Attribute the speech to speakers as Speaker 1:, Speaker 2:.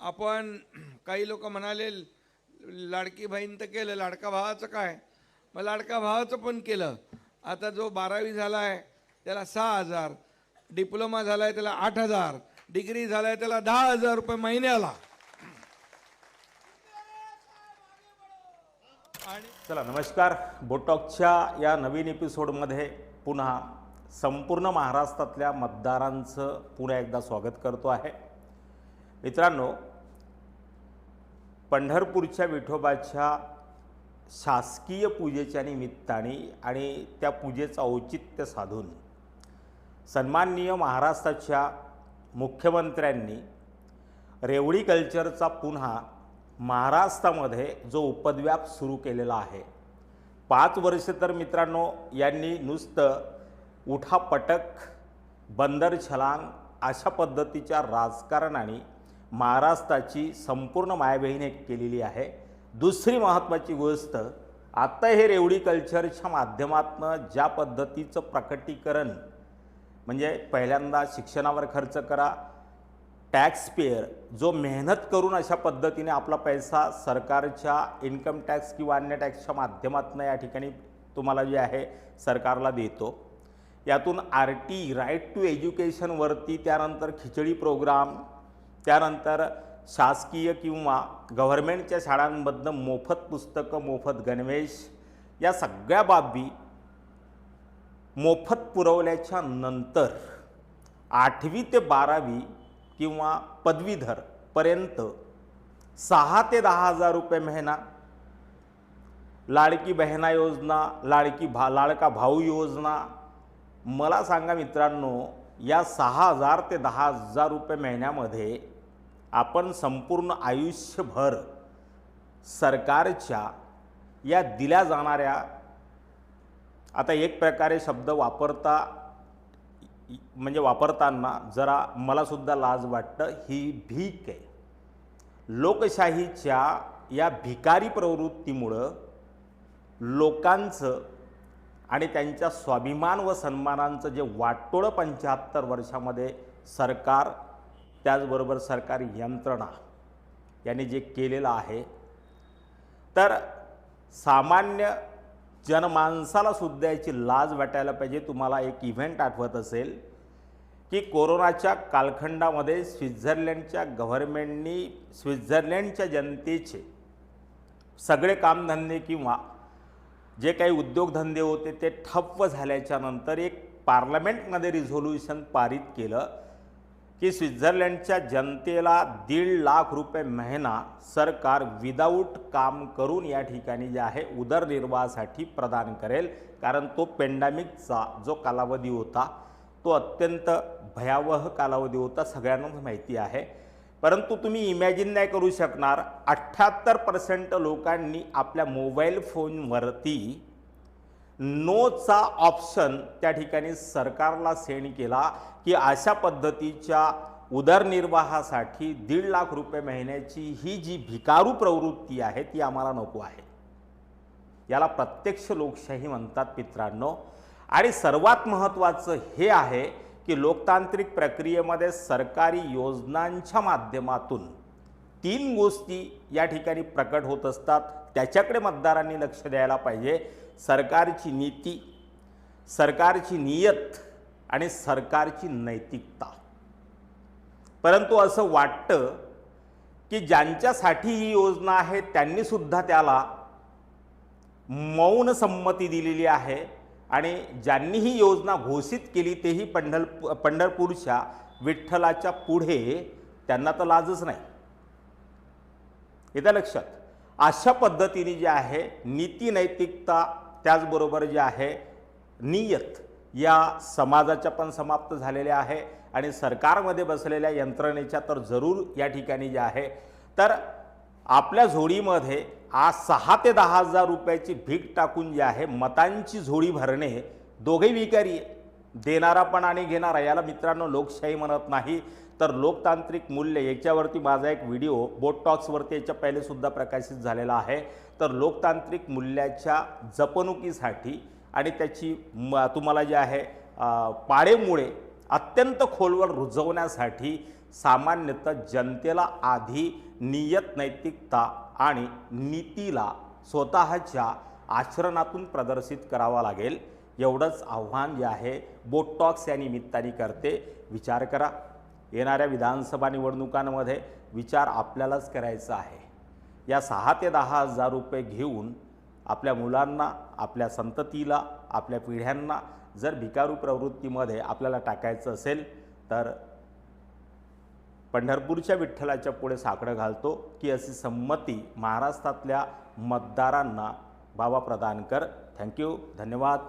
Speaker 1: आपण काही लोक म्हणाले लाडकी बहीण तर केलं लाडका भावाचं काय? मग लाडका भावाचं पण केलं. आता जो बारावी झाला आहे त्याला सहा हजार. डिप्लोमा झाला आहे त्याला आठ हजार. डिग्री झाला आहे त्याला दहा हजार रुपये महिन्याला. आणि
Speaker 2: चला नमस्कार. बोटॉकच्या या नवीन एपिसोडमध्ये पुन्हा संपूर्ण महाराष्ट्रातल्या मतदारांचं पुन्हा एकदा स्वागत करतो आहे. मित्रांनो पंढरपूरच्या विठोबाच्या शासकीय पूजेच्या निमित्ताने आणि त्या पूजेचं औचित्य साधून सन्माननीय महाराष्ट्राच्या मुख्यमंत्र्यांनी रेवडी कल्चरचा पुन्हा महाराष्ट्रामध्ये जो उपद्व्याप सुरू केलेला आहे. पाच वर्ष तर मित्रांनो यांनी नुसतं उठापटक बंदर छलांग अशा पद्धतीच्या राजकारणाने महाराष्ट्राची संपूर्ण मायाबहिणी एक केलेली आहे. दुसरी महत्त्वाची गोष्ट आत्ता हे रेवडी कल्चरच्या माध्यमातून ज्या पद्धतीचं प्रकटीकरण म्हणजे पहिल्यांदा शिक्षणावर खर्च करा टॅक्सपेअर जो मेहनत करून अशा पद्धतीने आपला पैसा सरकारच्या इन्कम टॅक्स किंवा अन्य टॅक्सच्या माध्यमातून या ठिकाणी तुम्हाला जे आहे सरकारला देतो. यातून आर टी राईट टू एज्युकेशनवरती त्यानंतर खिचडी प्रोग्राम त्यानंतर शासकीय किंवा गव्हर्मेंटच्या शाळांमधनं मोफत पुस्तकं मोफत गणवेश या सगळ्या बाबी मोफत पुरवल्याच्या नंतर आठवी ते बारावी किंवा पदवीधर पर्यंत सहा ते दहा हजार रुपये महिना लाडकी बहिणा योजना लाडकी भा लाडका भाऊ योजना. मला सांगा मित्रांनो या सहा हजार ते दहा हजार रुपये महिन्यामध्ये आपण संपूर्ण आयुष्यभर सरकारच्या या दिल्या जाणाऱ्या आता एक प्रकारे शब्द वापरता म्हणजे वापरताना जरा मलासुद्धा लाज वाटतं ही भीक आहे. लोकशाहीच्या या भिकारी प्रवृत्तीमुळं लोकांचं आणि त्यांच्या स्वाभिमान व सन्मानांचं जे वाटोळं पंच्याहत्तर वर्षामध्ये सरकार त्याचबरोबर सरकारी यंत्रणा यांनी जे केलेलं आहे तर सामान्य जनमानसाला सुद्धा याची लाज वाटायला पाहिजे. तुम्हाला एक इव्हेंट आठवत असेल की कोरोनाच्या कालखंडामध्ये स्वित्झर्लंडच्या गव्हर्मेंटनी स्वित्झर्लंडच्या जनतेचे सगळे कामधंदे किंवा जे काही उद्योगधंदे होते ते ठप्प झाल्याच्यानंतर एक पार्लमेंटमध्ये रिझोल्युशन पारित केलं की स्वित्झर्लंडच्या जनतेला दीड लाख रुपये महिना सरकार विदाऊट काम करून या ठिकाणी जे आहे उदरनिर्वाहासाठी प्रदान करेल. कारण तो पेंडामिकचा जो कालावधी होता तो अत्यंत भयावह कालावधी होता सगळ्यांनाच माहिती आहे. परंतु तुम्ही इमॅजिन नाही करू शकणार. अठ्ठ्याहत्तर पर्सेंट लोकांनी आपल्या मोबाईल फोनवरती नोचा ऑप्शन त्या ठिकाणी सरकारला सेंड केला की अशा पद्धतीच्या उदरनिर्वाहासाठी दीड लाख रुपये महिन्याची ही जी भिकारू प्रवृत्ती आहे ती आम्हाला नको आहे. याला प्रत्यक्ष लोकशाही म्हणतात मित्रांनो. आणि सर्वात महत्त्वाचं हे आहे की लोकतांत्रिक प्रक्रियेमध्ये सरकारी योजनांच्या माध्यमातून तीन गोष्टी या ठिकाणी प्रकट होत असतात. त्याच्याकडे मतदारांनी लक्ष द्यायला पाहिजे. सरकारची नीती सरकारची नियत आणि सरकारची नैतिकता. परंतु असं वाटतं की ज्यांच्यासाठी ही योजना आहे त्यांनीसुद्धा त्याला मौन संमती दिलेली आहे. आणि ज्यांनी ही योजना घोषित केली तेही पंढर पंढरपूरच्या विठ्ठलाच्या पुढे त्यांना तर लाजच नाही. येत्या लक्षात. अशा पद्धतीने जे आहे नीती नैतिकता त्याचबरोबर जे आहे नियत या समाजाच्या पण समाप्त झालेल्या आहे आणि सरकारमध्ये बसलेल्या यंत्रणेच्या तर जरूर या ठिकाणी जे आहे. तर आपल्या झोडीमध्ये आज सहा ते दहा हजार रुपयाची भीक टाकून जे आहे मतांची झोडी भरणे दोघेही विकारी देणारा पण आणि घेणारा. याला मित्रांनो लोकशाही म्हणत नाही तर लोकतांत्रिक मूल्य याच्यावरती माझा एक व्हिडिओ बोट टॉक्सवरती याच्या पहिलेसुद्धा प्रकाशित झालेला आहे. तर लोकतांत्रिक मूल्याच्या जपणुकीसाठी आणि त्याची म तुम्हाला जे आहे पाळेमुळे अत्यंत खोलवर रुजवण्यासाठी सामान्यतः जनतेला आधी नियत नैतिकता आणि नीतीला स्वतःच्या आचरणातून प्रदर्शित करावा लागेल. एवढंच आव्हान जे आहे बोटॉक्स या निमित्ताने करते. विचार करा. येणाऱ्या विधानसभा निवडणुकांमध्ये विचार आपल्यालाच करायचा आहे. या सहा ते दहा हजार रुपये घेऊन आपल्या मुलांना आपल्या संततीला आपल्या पिढ्यांना जर भिकारू प्रवृत्तीमध्ये आपल्याला टाकायचं असेल तर पंढरपूरच्या विठ्ठलाच्या पुढे साकडं घालतो की अशी संमती महाराष्ट्रातल्या मतदारांना बाबा प्रदान कर. थँक्यू धन्यवाद.